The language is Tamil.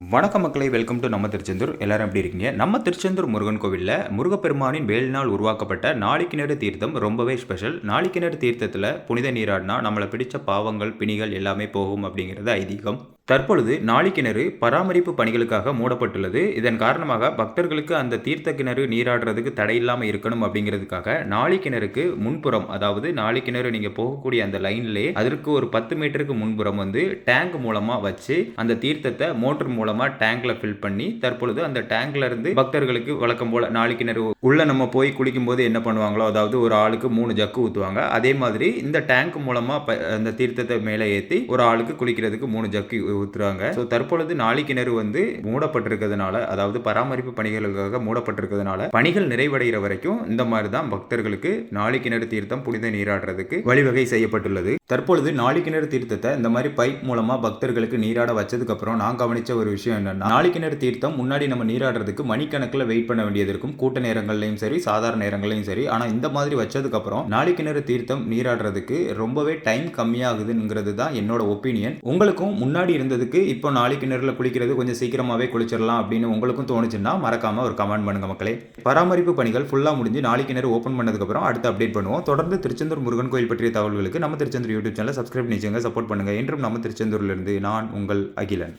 வணக்கம் மக்களை வெல்கம் டு நம்ம திருச்செந்தூர். எல்லாரும் எப்படி இருக்கீங்க? நம்ம திருச்செந்தூர் முருகன் கோவிலில் முருகப்பெருமானின் வேல்நாள் உருவாக்கப்பட்ட நாளிக்கிணறு தீர்த்தம் ரொம்பவே ஸ்பெஷல் நாளிக்கிணறு தீர்த்தத்தில் புனித நீராடினா நம்மளை பிடிச்ச பாவங்கள் பிணிகள் எல்லாமே போகும் அப்படிங்கிறது ஐதீகம். தற்பொழுது நாளிக்கிணறு பராமரிப்பு பணிகளுக்காக மூடப்பட்டுள்ளது. இதன் காரணமாக பக்தர்களுக்கு அந்த தீர்த்த கிணறு நீராடுறதுக்கு தடை இல்லாமல் இருக்கணும் அப்படிங்கிறதுக்காக நாளிக்கிணறுக்கு முன்புறம் அதாவது நாளிக்கிணறு நீங்கள் போகக்கூடிய அந்த லைன்லேயே அதற்கு ஒரு பத்து மீட்டருக்கு முன்புறம் வந்து டேங்க் மூலமாக வச்சு அந்த தீர்த்தத்தை மோட்டர் மூலமாக டேங்க்ல ஃபில் பண்ணி தற்பொழுது அந்த டேங்க்ல இருந்து பக்தர்களுக்கு வழக்கம் போல நாளிக்கிணறு உள்ள நம்ம போய் குளிக்கும் போது என்ன பண்ணுவாங்களோ அதாவது ஒரு ஆளுக்கு மூணு ஜக்கு ஊற்றுவாங்க அதே மாதிரி இந்த டேங்க் மூலமாக அந்த தீர்த்தத்தை மேலே ஏற்றி ஒரு ஆளுக்கு குளிக்கிறதுக்கு மூணு ஜக்கு ஊற்றுறாங்க ஸோ தற்பொழுது நாளிக்கிணறு வந்து மூடப்பட்டிருக்கிறதுனால அதாவது பராமரிப்பு பணிகளுக்காக மூடப்பட்டிருக்கிறதுனால பணிகள் நிறைவடைகிற வரைக்கும் இந்த மாதிரி தான் பக்தர்களுக்கு நாளிக்கிணறு தீர்த்தம் புனித நீராடுறதுக்கு வழிவகை செய்யப்பட்டுள்ளது. தற்பொழுது நாளிக்கிணறு தீர்த்தத்தை இந்த மாதிரி பைப் மூலமா பக்தர்களுக்கு நீராட வச்சதுக்கு அப்புறம் நான் கவனிச்ச ஒரு விஷயம் என்னன்னா கிணறு தீர்த்தம் முன்னாடி நம்ம நீராடுறதுக்கு மணிக்கணக்கில் வெயிட் பண்ண வேண்டியது இருக்கும். கூட்ட நேரங்கள்லையும் சரி சாதாரண நேரங்களையும் சரி. ஆனா இந்த மாதிரி வச்சதுக்கு அப்புறம் கிணறு தீர்த்தம் நீராடுறதுக்கு ரொம்பவே டைம் கம்மியாகுதுங்கிறது தான் என்னோட ஒப்பீனியன் உங்களுக்கும் முன்னாடி இருந்ததுக்கு இப்போ நாளைக்கு கிணறுல குளிக்கிறது கொஞ்சம் சீக்கிரமாகவே குளிச்சிடலாம் அப்படின்னு உங்களுக்கும் தோணுச்சுன்னா மறக்காம ஒரு கமெண்ட் பண்ணுங்க மக்களே. பராமரிப்பு பணிகள் ஃபுல்லாக முடிஞ்சு நாளைக்கு கிணறு ஓப்பன் பண்ணதுக்கப்புறம் அடுத்து அப்டேட் பண்ணுவோம். தொடர்ந்து திருச்செந்தூர் முருகன் கோயில் பற்றிய தகவல்களுக்கு நம்ம திருச்செந்தூர் யூடியூப் சேனல் சப்ஸ்கிரைப் நிச்சயங்க சப்போர்ட் பண்ணுங்கள் என்றும் நம்ம திருச்செந்தூர்லேருந்து நான் உங்கள் அகிலன்.